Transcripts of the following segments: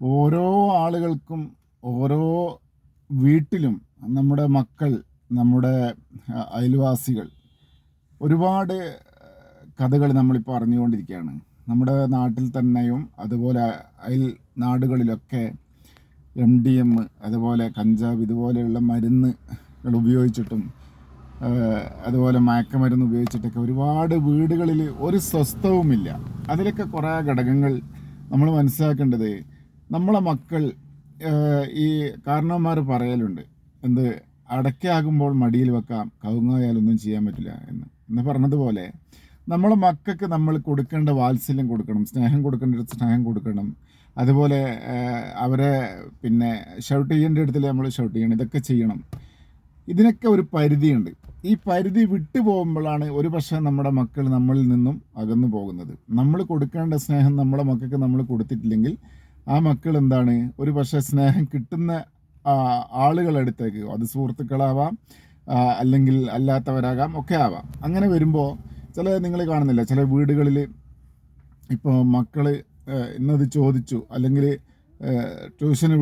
ഓരോ ആളുകൾക്കും ഓരോ വീട്ടിലും നമ്മുടെ മക്കൾ നമ്മുടെ അയൽവാസികൾ ഒരുപാട് കഥകൾ നമ്മളിപ്പോൾ അറിഞ്ഞുകൊണ്ടിരിക്കുകയാണ്. നമ്മുടെ നാട്ടിൽ തന്നെയും അതുപോലെ അയൽ നാടുകളിലൊക്കെ എം ഡി എം അതുപോലെ കഞ്ചാവ് ഇതുപോലെയുള്ള മരുന്നുകൾ ഉപയോഗിച്ചിട്ടും അതുപോലെ മയക്കമരുന്ന് ഉപയോഗിച്ചിട്ടൊക്കെ ഒരുപാട് വീടുകളിൽ ഒരു സ്വസ്ഥവുമില്ല. അതിലൊക്കെ കുറേ ഘടകങ്ങൾ നമ്മൾ മനസ്സിലാക്കേണ്ടത് നമ്മളെ മക്കൾ ഈ കാരണവന്മാർ പറയലുണ്ട്. എന്ത്? അടക്കയാകുമ്പോൾ മടിയിൽ വെക്കാം. കവുങ്ങായാലൊന്നും ചെയ്യാൻ പറ്റില്ല എന്ന്. എന്ന് പറഞ്ഞതുപോലെ നമ്മളെ മക്കൾക്ക് നമ്മൾ കൊടുക്കേണ്ട വാത്സല്യം കൊടുക്കണം സ്നേഹം കൊടുക്കേണ്ട സ്നേഹം കൊടുക്കണം. അതുപോലെ അവരെ പിന്നെ ഷൗട്ട് ചെയ്യേണ്ട ഇടത്തിൽ നമ്മൾ ഷൗട്ട് ചെയ്യണം. ഇതൊക്കെ ചെയ്യണം. ഇതിനൊക്കെ ഒരു പരിധിയുണ്ട്. ഈ പരിധി വിട്ടു പോകുമ്പോഴാണ് ഒരു പക്ഷേ നമ്മുടെ മക്കൾ നമ്മളിൽ നിന്നും അകന്നു പോകുന്നത്. നമ്മൾ കൊടുക്കേണ്ട സ്നേഹം നമ്മുടെ മക്കൾക്ക് നമ്മൾ കൊടുത്തിട്ടില്ലെങ്കിൽ ആ മക്കൾ എന്താണ്? ഒരു പക്ഷേ സ്നേഹം കിട്ടുന്ന ആളുകളടുത്തേക്ക്. അത് സുഹൃത്തുക്കളാവാം അല്ലെങ്കിൽ അല്ലാത്തവരാകാം ഒക്കെ ആവാം. അങ്ങനെ വരുമ്പോൾ ചില നിങ്ങൾ കാണുന്നില്ല? ചില വീടുകളിൽ ഇപ്പോൾ മക്കൾ ഇന്നത് ചോദിച്ചു. അല്ലെങ്കിൽ ട്യൂഷന്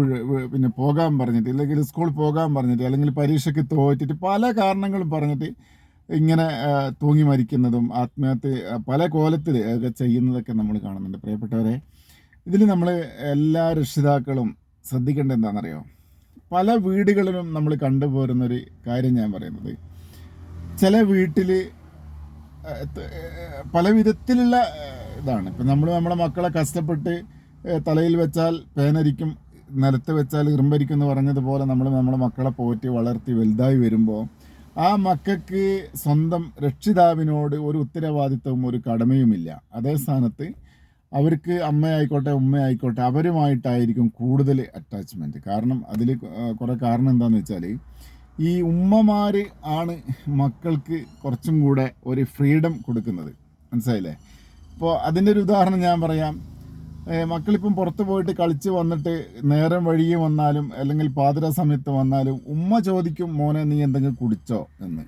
പിന്നെ പോകാൻ പറഞ്ഞിട്ട് അല്ലെങ്കിൽ സ്കൂൾ പോകാൻ പറഞ്ഞിട്ട് അല്ലെങ്കിൽ പരീക്ഷയ്ക്ക് തോറ്റിട്ട് പല കാരണങ്ങളും പറഞ്ഞിട്ട് ഇങ്ങനെ തൂങ്ങി മരിക്കുന്നതും ആത്മഹത്യ പല കോലത്തിൽ ഒക്കെ ചെയ്യുന്നതൊക്കെ നമ്മൾ കാണുന്നുണ്ട്. പ്രിയപ്പെട്ടവരെ ഇതിൽ നമ്മൾ എല്ലാ രക്ഷിതാക്കളും ശ്രദ്ധിക്കേണ്ടത് എന്താണെന്നറിയോ? പല വീടുകളിലും നമ്മൾ കണ്ടുപോരുന്നൊരു കാര്യം ഞാൻ പറയുന്നത്. ചില വീട്ടിൽ പല വിധത്തിലുള്ള ഇതാണ്. ഇപ്പം നമ്മൾ നമ്മുടെ മക്കളെ കഷ്ടപ്പെട്ട് തലയിൽ വെച്ചാൽ പേനരിക്കും നിലത്ത് വെച്ചാൽ ഇറുമ്പരിക്കും എന്ന് പറഞ്ഞതുപോലെ നമ്മൾ നമ്മുടെ മക്കളെ പോറ്റി വളർത്തി വലുതായി വരുമ്പോൾ ആ മക്കൾക്ക് സ്വന്തം രക്ഷിതാവിനോട് ഒരു ഉത്തരവാദിത്വവും ഒരു കടമയുമില്ല. അതേ സ്ഥാനത്ത് അവർക്ക് അമ്മയായിക്കോട്ടെ ഉമ്മയായിക്കോട്ടെ അവരുമായിട്ടായിരിക്കും കൂടുതൽ അറ്റാച്ച്മെന്റ് കാരണം അതിൽ കുറേ കാരണം എന്താണെന്ന് വെച്ചാൽ ഈ ഉമ്മമാർ ആണ് മക്കൾക്ക് കുറച്ചും കൂടെ ഒരു ഫ്രീഡം കൊടുക്കുന്നത്. മനസ്സിലായില്ലേ? ഇപ്പോൾ അതിന്റെ ഒരു ഉദാഹരണം ഞാൻ പറയാം. മക്കളിപ്പം പുറത്ത് പോയിട്ട് കളിച്ച് വന്നിട്ട് നേരം വഴിയെ വന്നാലും അല്ലെങ്കിൽ പാതിര സമയത്ത് വന്നാലും ഉമ്മ ചോദിക്കും മോനെ നീ എന്തെങ്കിലും കുടിച്ചോ? എന്ന്.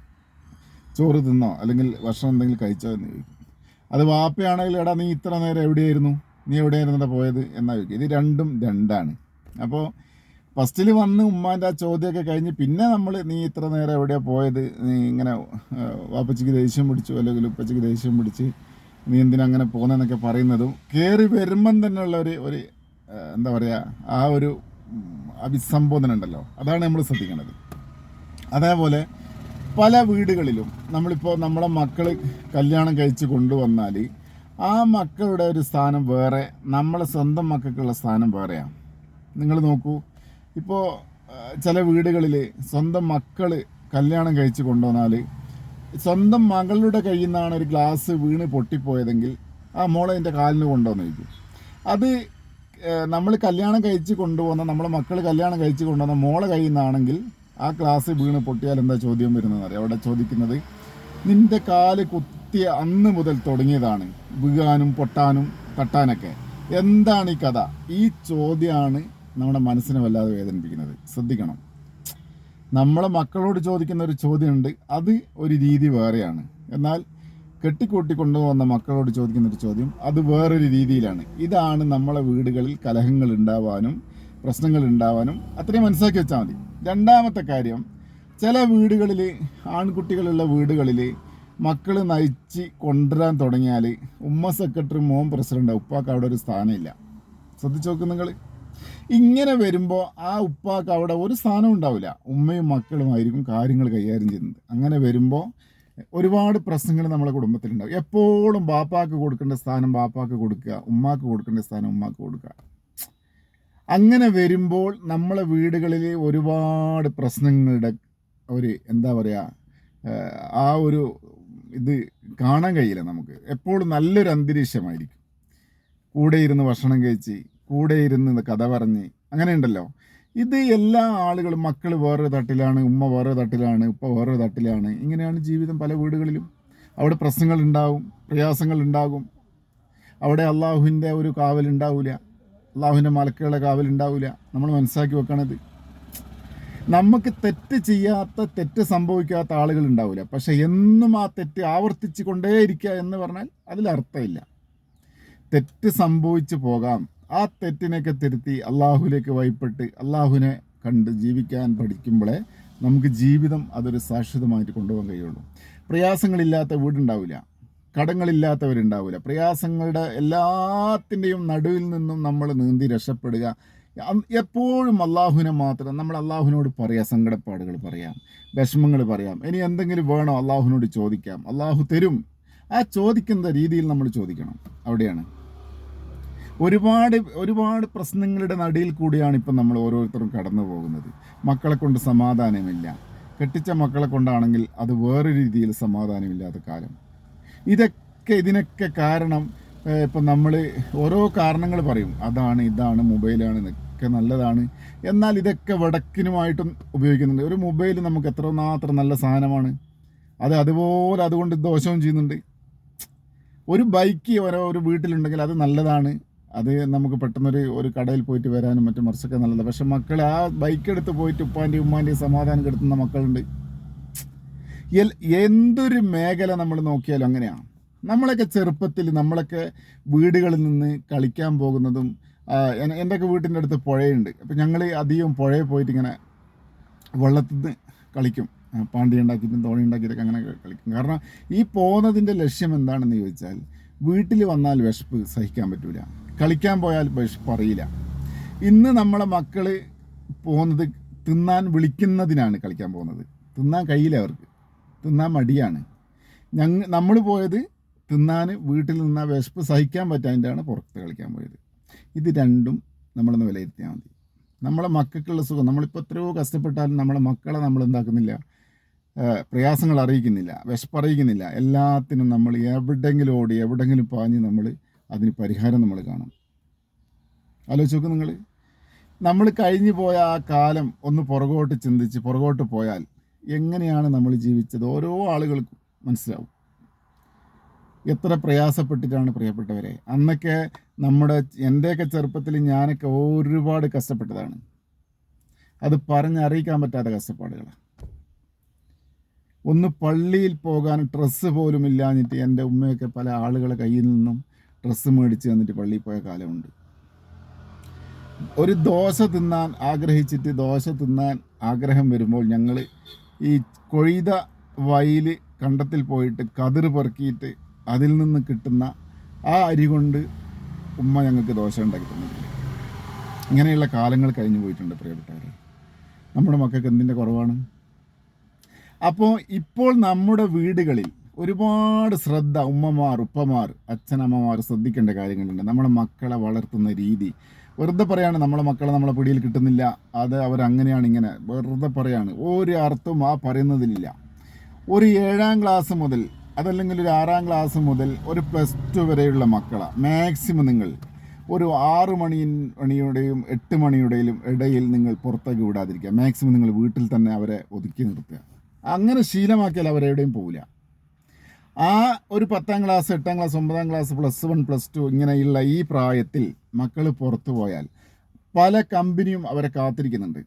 ചോറ് തിന്നോ? അല്ലെങ്കിൽ ഭക്ഷണം എന്തെങ്കിലും കഴിച്ചോ എന്ന് ചോദിക്കും. അത് വാപ്പയാണെങ്കിൽ എടാ നീ ഇത്ര നേരം എവിടെയായിരുന്നു? നീ എവിടെയായിരുന്നു പോയത്? എന്നാ ചോദിക്കും. ഇത് രണ്ടും രണ്ടാണ്. അപ്പോൾ ഫസ്റ്റിൽ വന്ന് ഉമ്മാന്റെ ആ ചോദ്യമൊക്കെ കഴിഞ്ഞ് പിന്നെ നമ്മൾ നീ ഇത്ര നേരം എവിടെയാണ് പോയത്? നീ ഇങ്ങനെ വാപ്പച്ചിക്ക് ദേഷ്യം പിടിച്ചു അല്ലെങ്കിൽ ഉപ്പച്ചിക്ക് ദേഷ്യം പിടിച്ച് നീ എന്തിനാ അങ്ങനെ പോകുന്നതെന്നൊക്കെ പറയുന്നതും കയറി വരുമ്പം തന്നെയുള്ള ഒരു ഒരു എന്താ പറയുക ആ ഒരു അഭിസംബോധന ഉണ്ടല്ലോ. അതാണ് നമ്മൾ ശ്രദ്ധിക്കേണ്ടത്. അതേപോലെ പല വീടുകളിലും നമ്മളിപ്പോൾ നമ്മളെ മക്കൾ കല്യാണം കഴിച്ച് കൊണ്ടുവന്നാൽ ആ മക്കളുടെ ഒരു സ്ഥാനം വേറെ നമ്മളെ സ്വന്തം മക്കൾക്കുള്ള സ്ഥാനം വേറെയാണ് നിങ്ങൾ നോക്കൂ. ഇപ്പോൾ ചില വീടുകളിൽ സ്വന്തം മക്കൾ കല്യാണം കഴിച്ച് കൊണ്ടുവന്നാൽ സ്വന്തം മകളുടെ കയ്യിൽ നിന്നാണ് ഒരു ഗ്ലാസ് വീണ് പൊട്ടിപ്പോയതെങ്കിൽ ആ മോളെ എന്റെ കാലിന് കൊണ്ടുവന്ന് ചോദിക്കും അത് നമ്മൾ കല്യാണം കഴിച്ച് കൊണ്ടുവന്ന നമ്മളെ മക്കൾ കല്യാണം കഴിച്ച് കൊണ്ടുവന്ന മോളെ കയ്യിൽ നിന്നാണെങ്കിൽ ആ ക്ലാസ് വീണ് പൊട്ടിയാൽ എന്താ ചോദ്യം വരുന്നത് അറിയാം? അവിടെ ചോദിക്കുന്നത് നിന്റെ കാൽ കുത്തിയ അന്ന് മുതൽ തുടങ്ങിയതാണ് വീഴാനും പൊട്ടാനും തട്ടാനൊക്കെ. എന്താണ് ഈ കഥ? ഈ ചോദ്യമാണ് നമ്മുടെ മനസ്സിനെ വല്ലാതെ വേദനിപ്പിക്കുന്നത്. ശ്രദ്ധിക്കണം. നമ്മളെ മക്കളോട് ചോദിക്കുന്ന ഒരു ചോദ്യമുണ്ട്. അത് ഒരു രീതി വേറെയാണ്. എന്നാൽ കെട്ടിക്കൂട്ടി കൊണ്ടുവന്ന മക്കളോട് ചോദിക്കുന്ന ഒരു ചോദ്യം അത് വേറൊരു രീതിയിലാണ്. ഇതാണ് നമ്മളെ വീടുകളിൽ കലഹങ്ങൾ ഉണ്ടാവാനും പ്രശ്നങ്ങൾ ഉണ്ടാവാനും അത്രയും മനസ്സിലാക്കി വെച്ചാൽ മതി. രണ്ടാമത്തെ കാര്യം ചില വീടുകളിൽ ആൺകുട്ടികളുള്ള വീടുകളിൽ മക്കൾ നയിച്ച് കൊണ്ടുവരാൻ തുടങ്ങിയാൽ ഉമ്മ സെക്രട്ടറി മോൻ പ്രസിഡന്റ് ഉപ്പാക്ക് അവിടെ ഒരു സ്ഥാനമില്ല. ശ്രദ്ധിച്ചു നോക്ക് നിങ്ങൾ ഇങ്ങനെ വരുമ്പോൾ ആ ഉപ്പാക്ക് അവിടെ ഒരു സ്ഥാനം ഉണ്ടാവില്ല. ഉമ്മയും മക്കളുമായിരിക്കും കാര്യങ്ങൾ കൈകാര്യം ചെയ്യുന്നത്. അങ്ങനെ വരുമ്പോൾ ഒരുപാട് പ്രശ്നങ്ങൾ നമ്മുടെ കുടുംബത്തിലുണ്ടാവും. എപ്പോഴും ബാപ്പാക്ക് കൊടുക്കേണ്ട സ്ഥാനം ബാപ്പാക്ക് കൊടുക്കുക ഉമ്മാക്ക് കൊടുക്കേണ്ട സ്ഥാനം ഉമ്മാക്ക് കൊടുക്കുക. അങ്ങനെ വരുമ്പോൾ നമ്മളെ വീടുകളിൽ ഒരുപാട് പ്രശ്നങ്ങളുടെ ഒരു എന്താ പറയുക ആ ഒരു ഇത് കാണാൻ കഴിയില്ല നമുക്ക്. എപ്പോഴും നല്ലൊരു അന്തരീക്ഷമായിരിക്കും. കൂടെ ഇരുന്ന് ഭക്ഷണം കഴിച്ച് കൂടെ ഇരുന്ന് കഥ പറഞ്ഞ് അങ്ങനെ ഉണ്ടല്ലോ. ഇത് എല്ലാ ആളുകളും മക്കൾ വേറൊരു തട്ടിലാണ് ഉമ്മ വേറൊരു തട്ടിലാണ് ഉപ്പ വേറൊരു തട്ടിലാണ് ഇങ്ങനെയാണ് ജീവിതം പല വീടുകളിലും. അവിടെ പ്രശ്നങ്ങൾ ഉണ്ടാവും പ്രയാസങ്ങൾ ഉണ്ടാകും. അവിടെ അള്ളാഹുവിന്റെ ഒരു കാവലുണ്ടാവില്ല അള്ളാഹുവിന്റെ മലക്കുകളുടെ കാവലുണ്ടാവില്ല നമ്മൾ മനസ്സിലാക്കി വെക്കണത്. നമുക്ക് തെറ്റ് ചെയ്യാത്ത തെറ്റ് സംഭവിക്കാത്ത ആളുകൾ ഉണ്ടാവില്ല പക്ഷെ എന്നും ആ തെറ്റ് ആവർത്തിച്ച് കൊണ്ടേയിരിക്കുക എന്ന് പറഞ്ഞാൽ അതിൽ അർത്ഥമില്ല. തെറ്റ് സംഭവിച്ചു പോകാം. ആ തെറ്റിനെയൊക്കെ തിരുത്തി അള്ളാഹുലേക്ക് വഴിപ്പെട്ട് അള്ളാഹുവിനെ കണ്ട് ജീവിക്കാൻ പഠിക്കുമ്പോഴേ നമുക്ക് ജീവിതം അതൊരു ശാശ്വതമായിട്ട് കൊണ്ടുപോകാൻ കഴിയുള്ളൂ. പ്രയാസങ്ങളില്ലാത്ത വീടുണ്ടാവില്ല. കടങ്ങളില്ലാത്തവരുണ്ടാവില്ല പ്രയാസങ്ങളുടെ എല്ലാത്തിന്റെയും നടുവിൽ നിന്നും നമ്മൾ നീന്തി രക്ഷപ്പെടുക. എപ്പോഴും അള്ളാഹുവിനെ മാത്രം നമ്മൾ അള്ളാഹുവിനോട് പറയാം സങ്കടപ്പാടുകൾ പറയാം വിഷമങ്ങൾ പറയാം. ഇനി എന്തെങ്കിലും വേണോ അള്ളാഹുവിനോട് ചോദിക്കാം. അള്ളാഹു തരും. ആ ചോദിക്കുന്ന രീതിയിൽ നമ്മൾ ചോദിക്കണം. അവിടെയാണ്. ഒരുപാട് ഒരുപാട് പ്രശ്നങ്ങളുടെ നടിയിൽ കൂടിയാണ് ഇപ്പം നമ്മൾ ഓരോരുത്തരും കടന്നു പോകുന്നത്. മക്കളെ കൊണ്ട് സമാധാനമില്ല. കെട്ടിച്ച മക്കളെ കൊണ്ടാണെങ്കിൽ അത് വേറെ രീതിയിൽ സമാധാനമില്ലാത്ത കാലം. ഇതൊക്കെ ഇതിനൊക്കെ കാരണം ഇപ്പം നമ്മൾ ഓരോ കാരണങ്ങൾ പറയും. അതാണ് ഇതാണ് മൊബൈലാണ് ഇതൊക്കെ നല്ലതാണ്. എന്നാൽ ഇതൊക്കെ വടക്കിനുമായിട്ടും ഉപയോഗിക്കുന്നുണ്ട്. ഒരു മൊബൈൽ നമുക്ക് എത്ര മാത്രം നല്ല സാധനമാണ്. അത് അതുപോലെ അതുകൊണ്ട് ദോഷവും ചെയ്യുന്നുണ്ട്. ഒരു ബൈക്ക് ഓരോ ഒരു വീട്ടിലുണ്ടെങ്കിൽ അത് നല്ലതാണ്. അത് നമുക്ക് പെട്ടെന്നൊരു ഒരു കടയിൽ പോയിട്ട് വരാനും മറ്റും മറിച്ചൊക്കെ നല്ലതാണ്. പക്ഷെ മക്കൾ ആ ബൈക്ക് എടുത്ത് പോയിട്ട് ഉപ്പാന്റെയും ഉമ്മാന്റെയും സമാധാനം കെടുത്തുന്ന മക്കളുണ്ട്. എന്തൊരു മേഖല നമ്മൾ നോക്കിയാലും അങ്ങനെയാണ് നമ്മളൊക്കെ ചെറുപ്പത്തിൽ നമ്മളൊക്കെ വീടുകളിൽ നിന്ന് കളിക്കാൻ പോകുന്നതും എന്റെയൊക്കെ വീട്ടിന്റെ അടുത്ത് പുഴയുണ്ട്. അപ്പം ഞങ്ങൾ അധികം പുഴയിൽ പോയിട്ട് ഇങ്ങനെ വെള്ളത്തിൽ നിന്ന് കളിക്കും. പാണ്ടി ഉണ്ടാക്കിയിട്ടും തോണി ഉണ്ടാക്കിയിട്ടൊക്കെ അങ്ങനെ കളിക്കും. കാരണം ഈ പോകുന്നതിന്റെ ലക്ഷ്യം എന്താണെന്ന് ചോദിച്ചാൽ വീട്ടിൽ വന്നാൽ വിശപ്പ് സഹിക്കാൻ പറ്റില്ല കളിക്കാൻ പോയാൽ വിശപ്പ് അറിയില്ല. ഇന്ന് നമ്മളെ മക്കൾ പോകുന്നത് തിന്നാൻ വിളിക്കുന്നതിനാണ് കളിക്കാൻ പോകുന്നത്. തിന്നാൻ കഴിയില്ല അവർക്ക്. തിന്നാൻ മടിയാണ്. ഞങ്ങൾ നമ്മൾ പോയത് തിന്നാൻ വീട്ടിൽ നിന്നാ വിശപ്പ് സഹിക്കാൻ പറ്റാതിന്റെയാണ് പുറത്ത് കളിക്കാൻ പോയത്. ഇത് രണ്ടും നമ്മളൊന്ന് വിലയിരുത്തിയാൽ മതി. നമ്മളെ മക്കൾക്കുള്ള സുഖം നമ്മളിപ്പോൾ എത്രയോ കഷ്ടപ്പെട്ടാലും നമ്മളെ മക്കളെ നമ്മൾ എന്താക്കുന്നില്ല പ്രയാസങ്ങൾ അറിയിക്കുന്നില്ല വിശപ്പറിയിക്കുന്നില്ല എല്ലാത്തിനും നമ്മൾ എവിടെങ്കിലും ഓടി എവിടെങ്കിലും പാഞ്ഞ് നമ്മൾ അതിന് പരിഹാരം നമ്മൾ കാണും. ആലോചിച്ച് നോക്ക് നിങ്ങൾ നമ്മൾ കഴിഞ്ഞു പോയ ആ കാലം ഒന്ന് പുറകോട്ട് ചിന്തിച്ച് പുറകോട്ട് പോയാൽ എങ്ങനെയാണ് നമ്മൾ ജീവിച്ചത്? ഓരോ ആളുകൾക്കും മനസ്സിലാവും. എത്ര പ്രയാസപ്പെട്ടിട്ടാണ് പ്രിയപ്പെട്ടവരെ? അന്നൊക്കെ നമ്മുടെ എന്റെയൊക്കെ ചെറുപ്പത്തിൽ ഞാനൊക്കെ ഒരുപാട് കഷ്ടപ്പെട്ടതാണ്. അത് പറഞ്ഞറിയിക്കാൻ പറ്റാത്ത കഷ്ടപ്പാടുകളാണ് ഒന്ന് പള്ളിയിൽ പോകാൻ ഡ്രസ്സ് പോലും ഇല്ലാഞ്ഞിട്ട് എന്റെ ഉമ്മയൊക്കെ പല ആളുകളെ കയ്യിൽ നിന്നും ഡ്രസ്സ് മേടിച്ച് തന്നിട്ട് പള്ളിയിൽ പോയ കാലമുണ്ട്. ഒരു ദോശ തിന്നാൻ ആഗ്രഹിച്ചിട്ട് ദോശ തിന്നാൻ ആഗ്രഹം വരുമ്പോൾ ഞങ്ങൾ ഈ കൊയ്ത വയൽ കണ്ടത്തിൽ പോയിട്ട് കതിർ പെറുക്കിയിട്ട് അതിൽ നിന്ന് കിട്ടുന്ന ആ അരി കൊണ്ട് ഉമ്മ ഞങ്ങൾക്ക് ദോശ ഉണ്ടാക്കി തന്നിട്ടില്ല ഇങ്ങനെയുള്ള കാലങ്ങൾ കഴിഞ്ഞു പോയിട്ടുണ്ട് പ്രിയപ്പെട്ടവരെ. നമ്മുടെ മക്കൾക്ക് എന്തിന്റെ കുറവാണ്? അപ്പോൾ ഇപ്പോൾ നമ്മുടെ വീടുകളിൽ ഒരുപാട് ശ്രദ്ധ ഉമ്മമാർ ഉപ്പമാർ അച്ഛനമ്മമാർ ശ്രദ്ധിക്കേണ്ട കാര്യങ്ങളുണ്ട്. നമ്മുടെ മക്കളെ വളർത്തുന്ന രീതി വെറുതെ പറയാണ് നമ്മളെ മക്കളെ നമ്മളെ പിടിയിൽ കിട്ടുന്നില്ല. അത് അവരങ്ങനെയാണ് ഇങ്ങനെ. വെറുതെ പറയാണ്. ഒരു അർത്ഥവും ആ പറയുന്നതിലില്ല. ഒരു ഏഴാം ക്ലാസ് മുതൽ അതല്ലെങ്കിൽ ഒരു ആറാം ക്ലാസ് മുതൽ ഒരു പ്ലസ് ടു വരെയുള്ള മക്കളെ. മാക്സിമം നിങ്ങൾ ഒരു ആറ് മണി മണിയുടെയും എട്ട് മണിയുടെയും ഇടയിൽ നിങ്ങൾ പുറത്തേക്ക് വിടാതിരിക്കുക. മാക്സിമം നിങ്ങൾ വീട്ടിൽ തന്നെ അവരെ ഒതുക്കി നിർത്തുക. അങ്ങനെ ശീലമാക്കിയാൽ അവരെവിടെയും പോവില്ല. ആ ഒരു പത്താം ക്ലാസ് എട്ടാം ക്ലാസ് ഒമ്പതാം class plus one plus two ഇങ്ങനെയുള്ള ഈ പ്രായത്തിൽ മക്കൾ പുറത്തു പോയാൽ പല കമ്പനിയും അവരെ കാത്തിരിക്കുന്നുണ്ട്.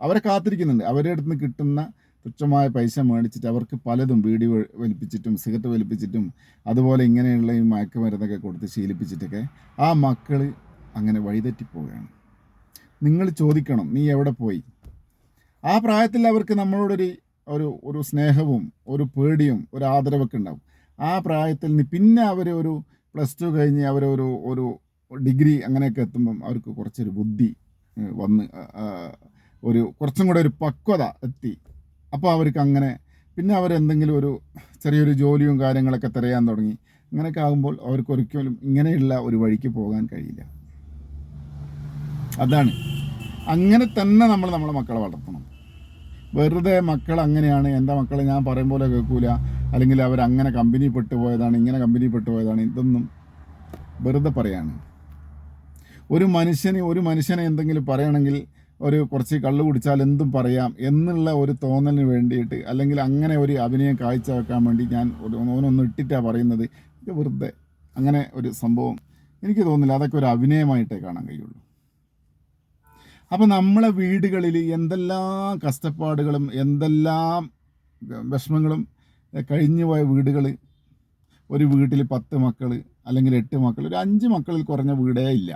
അവരെ കാത്തിരിക്കുന്നുണ്ട്. അവരുടെ അടുത്ത് നിന്ന് കിട്ടുന്ന തുച്ഛമായ പൈസ മേടിച്ചിട്ട് അവർക്ക് പലതും വീടി വലിപ്പിച്ചിട്ടും സിഗരറ്റ് വലിപ്പിച്ചിട്ടും അതുപോലെ ഇങ്ങനെയുള്ള ഈ മയക്കുമരുന്നൊക്കെ കൊടുത്ത് ശീലിപ്പിച്ചിട്ടൊക്കെ ആ മക്കൾ അങ്ങനെ വഴിതെറ്റിപ്പോവുകയാണ് നിങ്ങൾ ചോദിക്കണം നീ എവിടെ പോയി? ആ പ്രായത്തിൽ അവർക്ക് നമ്മളോടൊരു ഒരു ഒരു സ്നേഹവും ഒരു പേടിയും ഒരു ആദരവൊക്കെ ഉണ്ടാവും. ആ പ്രായത്തിൽ നിന്ന് പിന്നെ അവർ ഒരു പ്ലസ് ടു കഴിഞ്ഞ് അവരൊരു ഒരു ഡിഗ്രി അങ്ങനെയൊക്കെ എത്തുമ്പം അവർക്ക് കുറച്ചൊരു ബുദ്ധി വന്ന് ഒരു കുറച്ചും കൂടെ ഒരു പക്വത എത്തി. അപ്പോൾ അവർക്ക് അങ്ങനെ പിന്നെ അവരെന്തെങ്കിലും ഒരു ചെറിയൊരു ജോലിയും കാര്യങ്ങളൊക്കെ തിരയാൻ തുടങ്ങി. അങ്ങനെയൊക്കെ ആകുമ്പോൾ അവർക്ക് ഒരിക്കലും ഇങ്ങനെയുള്ള ഒരു വഴിക്ക് പോകാൻ കഴിയില്ല. അതാണ്. അങ്ങനെ തന്നെ നമ്മൾ നമ്മളെ മക്കളെ വളർത്തണം. വെറുതെ മക്കൾ അങ്ങനെയാണ് എന്റെ മക്കളെ ഞാൻ പറയും പോലെ കേൾക്കൂല. അല്ലെങ്കിൽ അവർ അങ്ങനെ കമ്പനി പെട്ടുപോയതാണ് ഇങ്ങനെ കമ്പനി പെട്ടുപോയതാണ് ഇതൊന്നും വെറുതെ പറയാണ്. ഒരു മനുഷ്യന് ഒരു മനുഷ്യനെ എന്തെങ്കിലും പറയണമെങ്കിൽ ഒരു കുറച്ച് കള്ളു കുടിച്ചാൽ എന്തും പറയാം എന്നുള്ള ഒരു തോന്നലിന് വേണ്ടിയിട്ട് അല്ലെങ്കിൽ അങ്ങനെ ഒരു അഭിനയം കാഴ്ചവെക്കാൻ വേണ്ടി ഞാൻ ഓനൊന്ന് ഇട്ടിട്ടാണ് പറയുന്നത്. വെറുതെ അങ്ങനെ ഒരു സംഭവം എനിക്ക് തോന്നില്ല അതൊക്കെ ഒരു അഭിനയമായിട്ടേ കാണാൻ കഴിയുള്ളൂ. അപ്പോൾ നമ്മളെ വീടുകളിൽ എന്തെല്ലാം കഷ്ടപ്പാടുകളും എന്തെല്ലാം വിഷമങ്ങളും കഴിഞ്ഞു പോയ വീടുകൾ ഒരു വീട്ടിൽ പത്ത് മക്കൾ അല്ലെങ്കിൽ എട്ട് മക്കൾ ഒരു അഞ്ച് മക്കളിൽ കുറഞ്ഞ വീടേ ഇല്ല.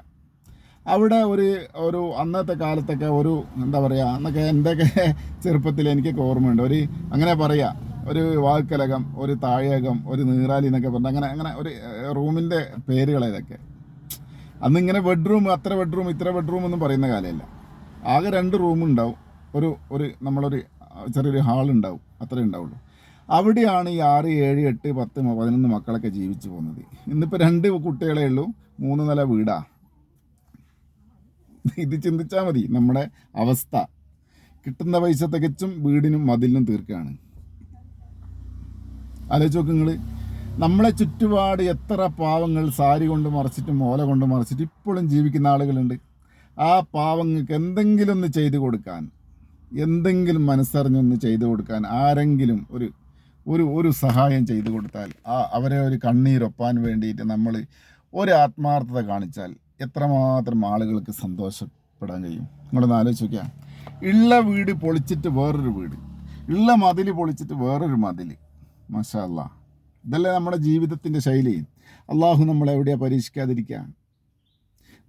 അവിടെ ഒരു ഒരു അന്നത്തെ കാലത്തൊക്കെ ഒരു എന്താ പറയുക അന്നൊക്കെ എന്റെയൊക്കെ ചെറുപ്പത്തിൽ എനിക്ക് ഓർമ്മയുണ്ട്. ഒരു അങ്ങനെ പറയുക ഒരു വാക്കലകം ഒരു താഴേകം ഒരു നീറാലി എന്നൊക്കെ പറഞ്ഞു അങ്ങനെ അങ്ങനെ ഒരു റൂമിന്റെ പേരുകളേതൊക്കെ. അന്ന് അന്നിങ്ങനെ ബെഡ്റൂം അത്ര ബെഡ്റൂം ഇത്ര ബെഡ്റൂം ഒന്നും പറയുന്ന കാലമല്ല ആകെ രണ്ട് റൂം ഉണ്ടാവും. ഒരു ഒരു നമ്മളൊരു ചെറിയൊരു ഹാൾ ഉണ്ടാവും. അത്രേ ഉണ്ടാവുള്ളൂ. അവിടെയാണ് ഈ ആറ് ഏഴ് എട്ട് പത്ത് പതിനൊന്ന് മക്കളൊക്കെ ജീവിച്ചു പോകുന്നത്. ഇന്നിപ്പോൾ രണ്ട് കുട്ടികളേ ഉള്ളൂ. മൂന്ന് നില വീടാ. ഇത് ചിന്തിച്ചാൽ മതി. നമ്മുടെ അവസ്ഥ. കിട്ടുന്ന പൈസ തികച്ചും വീടിനും മതിലിനും തീർക്കുകയാണ് ആലോചിച്ച് നോക്ക് നിങ്ങൾ നമ്മളെ ചുറ്റുപാട് എത്ര പാവങ്ങൾ സാരി കൊണ്ട് മറച്ചിട്ടും ഓല കൊണ്ട് മറച്ചിട്ടും ഇപ്പോഴും ജീവിക്കുന്ന ആളുകളുണ്ട്. ആ പാവങ്ങൾക്ക് എന്തെങ്കിലും ഒന്ന് ചെയ്തു കൊടുക്കാൻ എന്തെങ്കിലും മനസ്സറിഞ്ഞൊന്ന് ചെയ്തു കൊടുക്കാൻ ആരെങ്കിലും ഒരു ഒരു ഒരു സഹായം ചെയ്തു കൊടുത്താൽ ആ അവരെ ഒരു കണ്ണീരൊപ്പാൻ വേണ്ടിയിട്ട് നമ്മൾ ഒരു ആത്മാർത്ഥത കാണിച്ചാൽ എത്രമാത്രം ആളുകൾക്ക് സന്തോഷപ്പെടാൻ കഴിയും. നിങ്ങളൊന്ന് ആലോചിക്കുക ഉള്ള വീട് പൊളിച്ചിട്ട് വേറൊരു വീട്. ഉള്ള മതിൽ പൊളിച്ചിട്ട് വേറൊരു മതിൽ മഷാല്ല ഇതല്ലേ നമ്മുടെ ജീവിതത്തിന്റെ ശൈലി. അള്ളാഹു നമ്മളെവിടെയാണ് പരീക്ഷിക്കാതിരിക്കുക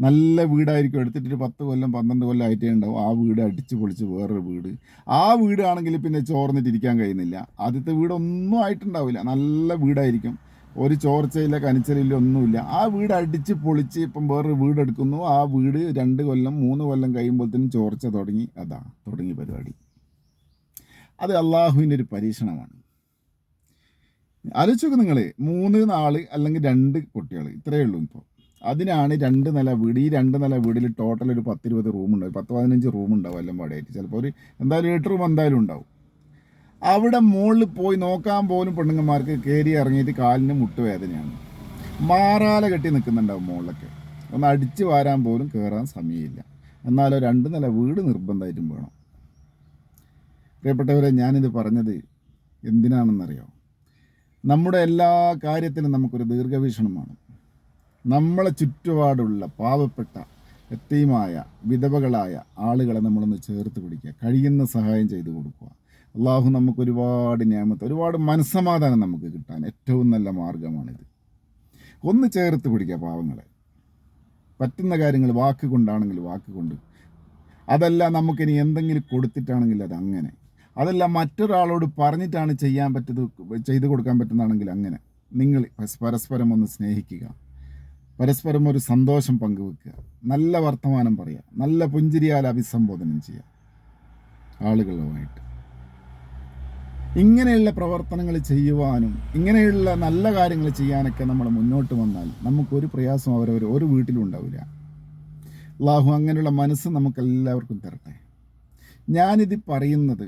നല്ല വീടായിരിക്കും. എടുത്തിട്ട് പത്ത് കൊല്ലം പന്ത്രണ്ട് കൊല്ലം ആയിട്ടേ ഉണ്ടാവും. ആ വീട് അടിച്ച് പൊളിച്ച് വേറൊരു വീട്. ആ വീടാണെങ്കിൽ പിന്നെ ചോർന്നിട്ട് ഇരിക്കാൻ കഴിയുന്നില്ല. ആദ്യത്തെ വീടൊന്നും ആയിട്ടുണ്ടാവില്ല. നല്ല വീടായിരിക്കും. ഒരു ചോർച്ചയില്ല കനിച്ചലില്ല ഒന്നുമില്ല. ആ വീട് അടിച്ച് പൊളിച്ച് ഇപ്പം വേറൊരു വീട് എടുക്കുന്നു. ആ വീട് രണ്ട് കൊല്ലം മൂന്ന് കൊല്ലം കഴിയുമ്പോഴത്തേനും ചോർച്ച തുടങ്ങി. അതാ തുടങ്ങി പരിപാടി. അത് അള്ളാഹുവിന്റെ ഒരു പരീക്ഷണമാണ്. ആലോചിച്ചോക്ക് നിങ്ങൾ മൂന്ന് നാല് അല്ലെങ്കിൽ രണ്ട് കുട്ടികൾ ഇത്രയേ ഉള്ളൂ ഇപ്പോൾ അതിനാണ് രണ്ട് നില വീട്. ഈ രണ്ട് നില വീടിൽ ടോട്ടൽ ഒരു പത്തിരുപത് റൂം ഉണ്ടാവും. പത്ത് പതിനഞ്ച് റൂം ഉണ്ടാവും എല്ലാം പാടായിട്ട് ചിലപ്പോൾ ഒരു എന്തായാലും എട്ട് റൂം എന്തായാലും ഉണ്ടാവും. അവിടെ മുകളിൽ പോയി നോക്കാൻ പോലും പെണ്ണുങ്ങന്മാർക്ക് കയറി ഇറങ്ങിയിട്ട് കാലിന് മുട്ടുവേദനയാണ്. മാറാല കെട്ടി നിൽക്കുന്നുണ്ടാവും മുകളിലൊക്കെ ഒന്ന് അടിച്ചു വാരാൻ പോലും കയറാൻ സമയമില്ല. എന്നാലോ രണ്ട് നില വീട് നിർബന്ധമായിട്ടും വേണം. പ്രിയപ്പെട്ടവരെ ഞാനിത് പറഞ്ഞത് എന്തിനാണെന്നറിയോ? നമ്മുടെ എല്ലാ കാര്യത്തിനും നമുക്കൊരു ദീർഘവീക്ഷണമാണ്. നമ്മളെ ചുറ്റുപാടുള്ള പാവപ്പെട്ട എത്തിയുമായ വിധവകളായ ആളുകളെ നമ്മളൊന്ന് ചേർത്ത് പിടിക്കുക. കഴിയുന്ന സഹായം ചെയ്തു കൊടുക്കുക. അള്ളാഹു നമുക്ക് ഒരുപാട് ന്യാമത്ത് ഒരുപാട് മനസ്സമാധാനം നമുക്ക് കിട്ടാൻ ഏറ്റവും നല്ല മാർഗമാണിത്. ഒന്ന് ചേർത്ത് പിടിക്കുക പാവങ്ങളെ. പറ്റുന്ന കാര്യങ്ങൾ വാക്ക് കൊണ്ടാണെങ്കിൽ വാക്ക് കൊണ്ട്. അതല്ല നമുക്കിനി എന്തെങ്കിലും കൊടുത്തിട്ടാണെങ്കിൽ അത് അങ്ങനെ. അതല്ല മറ്റൊരാളോട് പറഞ്ഞിട്ടാണ് ചെയ്യാൻ പറ്റത് ചെയ്തു കൊടുക്കാൻ പറ്റുന്നതാണെങ്കിൽ അങ്ങനെ. നിങ്ങൾ പരസ്പരം ഒന്ന് സ്നേഹിക്കുക. പരസ്പരം ഒരു സന്തോഷം പങ്കുവെക്കുക. നല്ല വർത്തമാനം പറയുക നല്ല പുഞ്ചിരിയാൽ അഭിസംബോധനം ചെയ്യുക ആളുകളുമായിട്ട്. ഇങ്ങനെയുള്ള പ്രവർത്തനങ്ങൾ ചെയ്യുവാനും ഇങ്ങനെയുള്ള നല്ല കാര്യങ്ങൾ ചെയ്യാനൊക്കെ നമ്മൾ മുന്നോട്ട് വന്നാൽ നമുക്കൊരു പ്രയാസം അവരവർ ഒരു വീട്ടിലും ഉണ്ടാവില്ല. അള്ളാഹു അങ്ങനെയുള്ള മനസ്സ് നമുക്കെല്ലാവർക്കും തരട്ടെ. ഞാനിത് പറയുന്നത്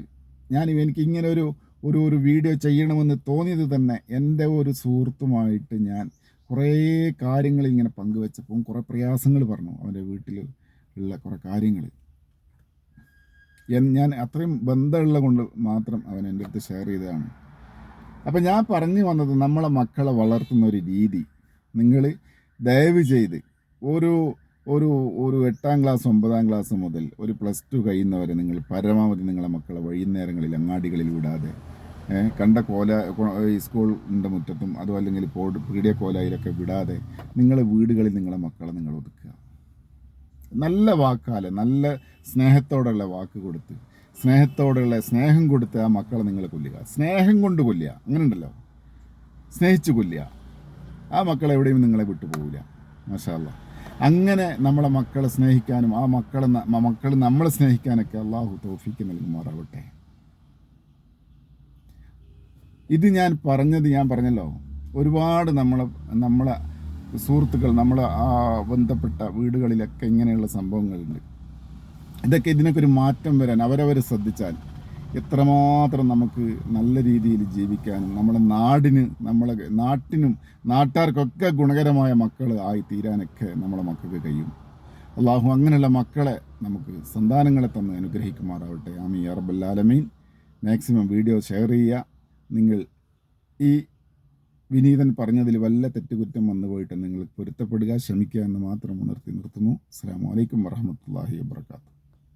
ഞാൻ എനിക്ക് ഇങ്ങനെ ഒരു ഒരു ഒരു വീഡിയോ ചെയ്യണമെന്ന് തോന്നിയത് തന്നെ എന്റെ ഒരു സുഹൃത്തുമായിട്ട് ഞാൻ കുറേ കാര്യങ്ങൾ ഇങ്ങനെ പങ്കുവെച്ചപ്പം കുറേ പ്രയാസങ്ങൾ പറഞ്ഞു അവന്റെ വീട്ടിൽ ഉള്ള കുറേ കാര്യങ്ങൾ. ഞാൻ അത്രയും ബന്ധമുള്ള കൊണ്ട് മാത്രം അവൻ എന്റെ അടുത്ത് ഷെയർ ചെയ്തതാണ്. അപ്പം ഞാൻ പറഞ്ഞു വന്നത് നമ്മളെ മക്കളെ വളർത്തുന്ന ഒരു രീതി. നിങ്ങൾ ദയവ് ചെയ്ത് ഒരു ഒരു ഒരു എട്ടാം ക്ലാസ് ഒമ്പതാം ക്ലാസ് മുതൽ ഒരു പ്ലസ് ടു കഴിയുന്നവരെ നിങ്ങൾ പരമാവധി നിങ്ങളെ മക്കളെ വൈകുന്നേരങ്ങളിൽ അങ്ങാടികളിൽ വിടാതെ കണ്ട കോല ഈ സ്കൂളിന്റെ മുറ്റത്തും അതും അല്ലെങ്കിൽ പീഡിയ കോലയിലൊക്കെ വിടാതെ നിങ്ങളെ വീടുകളിൽ നിങ്ങളെ മക്കളെ നിങ്ങൾ ഒതുക്കുക. നല്ല വാക്കാൽ നല്ല സ്നേഹത്തോടുള്ള വാക്ക് കൊടുത്ത് സ്നേഹത്തോടുള്ള സ്നേഹം കൊടുത്ത് ആ മക്കളെ നിങ്ങൾ കൊല്ലുക. സ്നേഹം കൊണ്ട് കൊല്ലുക. അങ്ങനെ ഉണ്ടല്ലോ? സ്നേഹിച്ച് കൊല്ലുക. ആ മക്കളെ എവിടെയും നിങ്ങളെ വിട്ടു പോവില്ല. മാഷാല്ല അങ്ങനെ നമ്മളെ മക്കളെ സ്നേഹിക്കാനും ആ മക്കളെ മക്കൾ നമ്മളെ സ്നേഹിക്കാനൊക്കെ അള്ളാഹു തോഫിക്ക് നൽകുമാറാവട്ടെ. ഇത് ഞാൻ പറഞ്ഞത് ഞാൻ പറഞ്ഞല്ലോ. ഒരുപാട് നമ്മളെ നമ്മളെ സുഹൃത്തുക്കൾ നമ്മളെ ബന്ധപ്പെട്ട വീടുകളിലൊക്കെ ഇങ്ങനെയുള്ള സംഭവങ്ങളുണ്ട്. ഇതൊക്കെ ഇതിനൊക്കെ ഒരു മാറ്റം വരാൻ അവരവർ ശ്രദ്ധിച്ചാൽ എത്രമാത്രം നമുക്ക് നല്ല രീതിയിൽ ജീവിക്കാനും നമ്മുടെ നാടിന് നമ്മളെ നാട്ടിനും നാട്ടുകാർക്കൊക്കെ ഗുണകരമായ മക്കൾ ആയി തീരാനൊക്കെ നമ്മളെ മക്കൾക്ക് കഴിയും. അള്ളാഹു അങ്ങനെയുള്ള മക്കളെ നമുക്ക് സന്താനങ്ങളെ തന്ന് അനുഗ്രഹിക്കുമാറാവട്ടെ. ആമി അറബല്ലാലമീൻ മാക്സിമം വീഡിയോ ഷെയർ ചെയ്യുക. നിങ്ങൾ ഈ വിനീതൻ പറഞ്ഞതിൽ വല്ല തെറ്റുകുറ്റം വന്നു പോയിട്ട് നിങ്ങൾ പൊരുത്തപ്പെടുക ശ്രമിക്കുക എന്ന് മാത്രം ഉണർത്തി നിർത്തുന്നു. അസ്സാം വലൈക്കും വറഹമത്തല്ലാഹി വാത്തു